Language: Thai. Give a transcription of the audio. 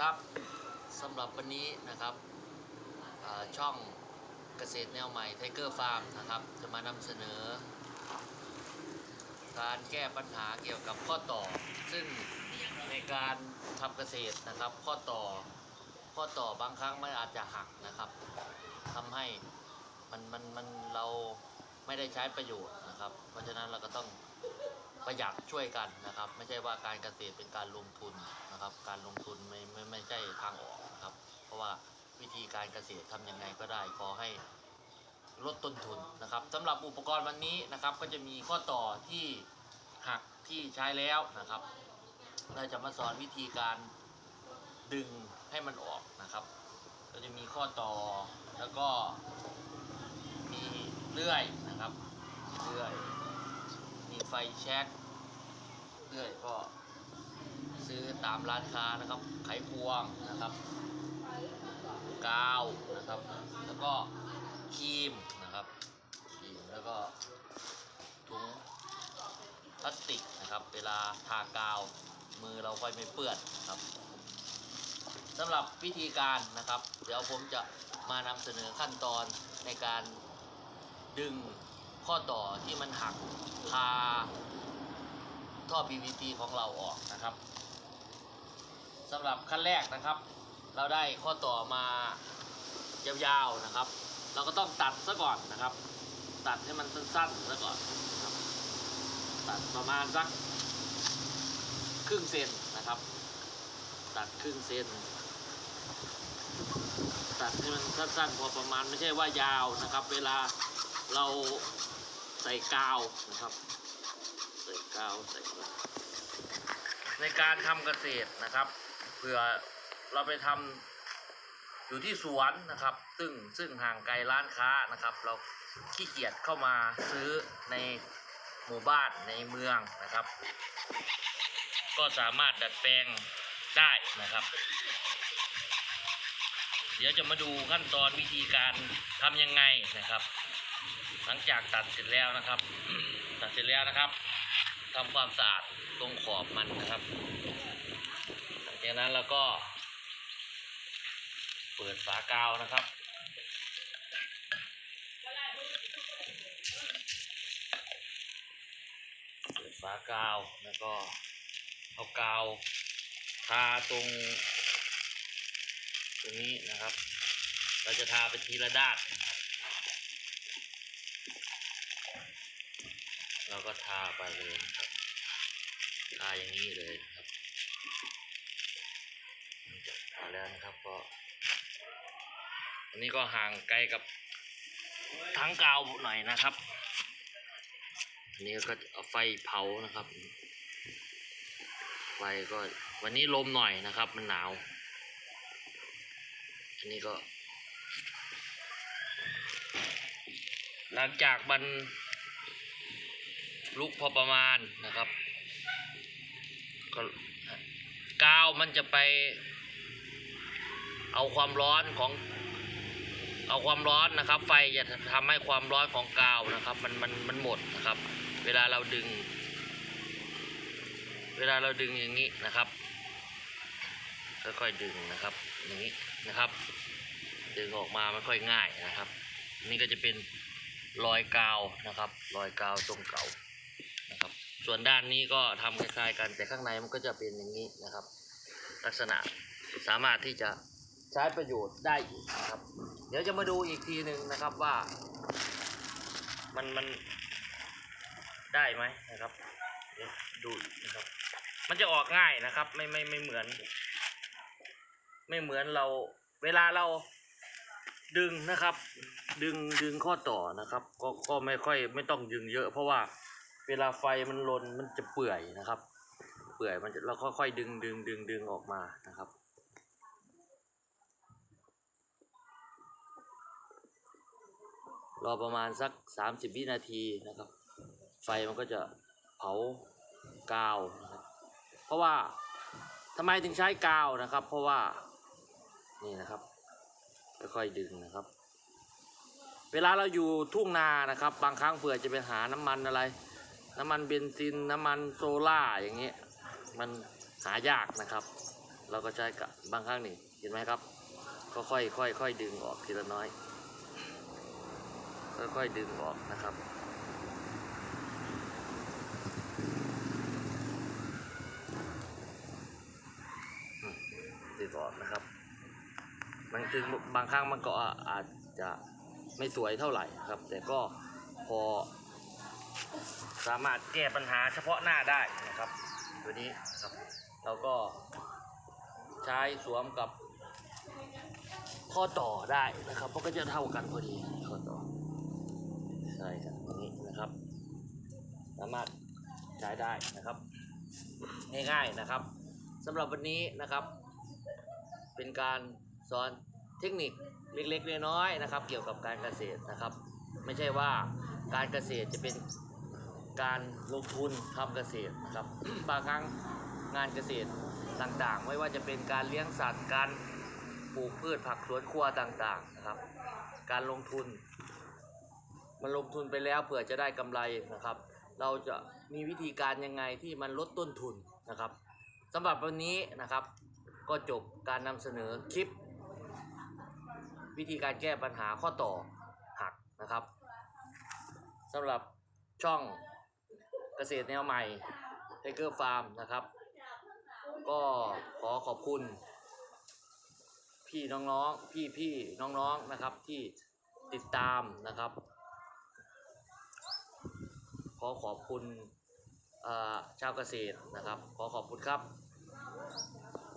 ครับสำหรับวันนี้นะครับช่องเกษตรแนวใหม่ไทเกอร์ฟาร์มนะครับ จะมานำเสนอ การแก้ปัญหาเกี่ยวกับข้อต่อ ซึ่งในการทำเกษตรนะครับ ข้อต่อข้อต่อบางครั้งมันอาจจะหักนะครับทำให้มันมันมันเราไม่ได้ใช้ประโยชน์นะครับ เพราะฉะนั้นเราก็ต้องประหยัดช่วยกันนะครับ ไม่ใช่ว่าการเกษตรเป็นการลงทุน นะครับ การลงทุนไม่ไม่ไม่ใช่ทางออกนะครับ เพราะว่าวิธีการเกษตรทำยังไงก็ได้ขอให้ลดต้นทุนนะครับสำหรับอุปกรณ์วันนี้นะครับ ก็จะมีข้อต่อที่หักที่ใช้แล้วนะครับ เราจะมาสอนวิธีการดึงให้มันออกนะครับ ก็จะมีข้อต่อแล้วก็มีเลื่อยนะครับเลื่อย มีไฟแช็กเรื่อยก็ ซื้อตามร้านค้านะครับ ไขควงนะครับ กาวนะครับ แล้วก็ครีมนะครับครีมแล้วก็ถุงพลาสติกนะครับ เวลาทากาวมือเราค่อยไม่เปื้อนนะครับสำหรับวิธีการนะครับ เดี๋ยวผมจะมานำเสนอขั้นตอนในการดึงข้อต่อที่มันหักพาท่อ PVC ของเราออกนะครับ สำหรับขั้นแรกนะครับ เราได้ข้อต่อมายาวๆนะครับ เราก็ต้องตัดซะก่อนนะครับ ตัดให้มันสั้นๆซะก่อนนะครับ ตัดประมาณสักครึ่งเซนนะครับ ตัดครึ่งเซนตัดให้มันสั้นๆพอประมาณไม่ใช่ว่ายาวนะครับ เวลาเราใส่กาวนะครับ ใส่กาวใส่ในการทำเกษตรนะครับ เผื่อเราไปทำอยู่ที่สวนนะครับ ซึ่งซึ่งห่างไกลร้านค้านะครับ เราขี้เกียจเข้ามาซื้อในหมู่บ้านในเมืองนะครับ ก็สามารถดัดแปลงได้นะครับ เดี๋ยวจะมาดูขั้นตอนวิธีการทำยังไงนะครับ หลังจากตัดเสร็จแล้วนะครับ ตัดเสร็จแล้วนะครับทำความสะอาดตรงขอบมันนะครับ จากนั้นเราก็เปิดฝากาวนะครับ เปิดฝากาวแล้วก็เอากาวทาตรง ตรงนี้นะครับ เราจะทาไปทีละด้านเราก็ทาไปเลยนะครับ ทาอย่างนี้เลยครับ ทาแล้วนะครับก็อันนี้ก็ห่างไกลกับทั้งกาวหน่อยนะครับอันนี้ก็เอาไฟเผานะครับ ไฟก็วันนี้ลมหน่อยนะครับ มันหนาว อันนี้ก็ หลังจากมันลุกพอประมาณนะครับก็กาวมันจะไป เอาความร้อนของ เอาความร้อนนะครับ ไฟจะทำให้ความร้อนของกาวนะครับ มันมันมันหมดนะครับ เวลาเราดึง เวลาเราดึงอย่างนี้นะครับ ค่อยๆดึงนะครับ อย่างนี้นะครับ ดึงออกมาไม่ค่อยง่ายนะครับ นี่ก็จะเป็นรอยกาวนะครับ รอยกาวตรงเก่านะครับ ส่วนด้านนี้ก็ทำคล้ายๆกันแต่ข้างในมันก็จะเป็นอย่างนี้นะครับ ลักษณะสามารถที่จะ ใช้ประโยชน์ได้อีกนะครับ เดี๋ยวจะมาดูอีกทีหนึ่งนะครับว่า มันมันได้ไหมนะครับดูนะครับ มันจะออกง่ายนะครับ ไม่ไม่ไม่เหมือน ไม่เหมือนเรา เวลาเราดึงนะครับ ดึงดึงข้อต่อนะครับ ก็ก็ไม่ค่อยไม่ต้องดึงเยอะ เพราะว่าเวลาไฟมันลนมันจะเปื่อยนะครับ เปื่อยมันจะเราค่อยๆดึงดึงดึงดึงออกมานะครับ รอประมาณสักสามสิบวินาทีนะครับ ไฟมันก็จะเผากาวนะครับเพราะว่าทำไมถึงใช้กาวนะครับ เพราะว่านี่นะครับค่อยๆดึงนะครับ เวลาเราอยู่ทุ่งนานะครับ บางครั้งเผื่อจะไปหาน้ำมันอะไร น้ำมันเบนซินน้ำมันโซล่าอย่างเงี้ยมันหายากนะครับ เราก็ใช้กับบางครั้งนี่เห็นไหมครับ ก็ค่อยๆค่อยค่อยดึงออกทีละน้อย ค่อยๆดึงออกนะครับ ดึงออกนะครับบางทีบางครั้งมันก็อาจจะไม่สวยเท่าไหร่ครับ แต่ก็พอสามารถแก้ปัญหาเฉพาะหน้าได้นะครับ ตัวนี้นะครับ เราก็ใช้สวมกับข้อต่อได้นะครับเพราะก็จะเท่ากันพอดี ข้อต่อใช่ครับอย่างนี้นะครับ สามารถใช้ได้นะครับ ง่ายๆนะครับสำหรับวันนี้นะครับ เป็นการสอนเทคนิคเล็กๆน้อยๆนะครับ เกี่ยวกับการเกษตรนะครับ ไม่ใช่ว่าการเกษตรจะเป็นการลงทุนทำเกษตรนะครับบางครั้งงานเกษตรต่างๆ ไม่ว่าจะเป็นการเลี้ยงสัตว์การปลูกพืชผักสวนครัวต่างๆนะครับ การลงทุน มันลงทุนไปแล้วเผื่อจะได้กำไรนะครับ เราจะมีวิธีการยังไงที่มันลดต้นทุนนะครับสำหรับวันนี้นะครับ ก็จบการนำเสนอคลิป วิธีการแก้ปัญหาข้อต่อหักนะครับสำหรับช่องเกษตรแนวใหม่ไทเกอร์ฟาร์มนะครับ ก็ขอขอบคุณ พี่น้องๆพี่พี่น้องๆนะครับที่ติดตามนะครับ ขอขอบคุณเอ่อชาวเกษตรนะครับ ขอขอบคุณครับ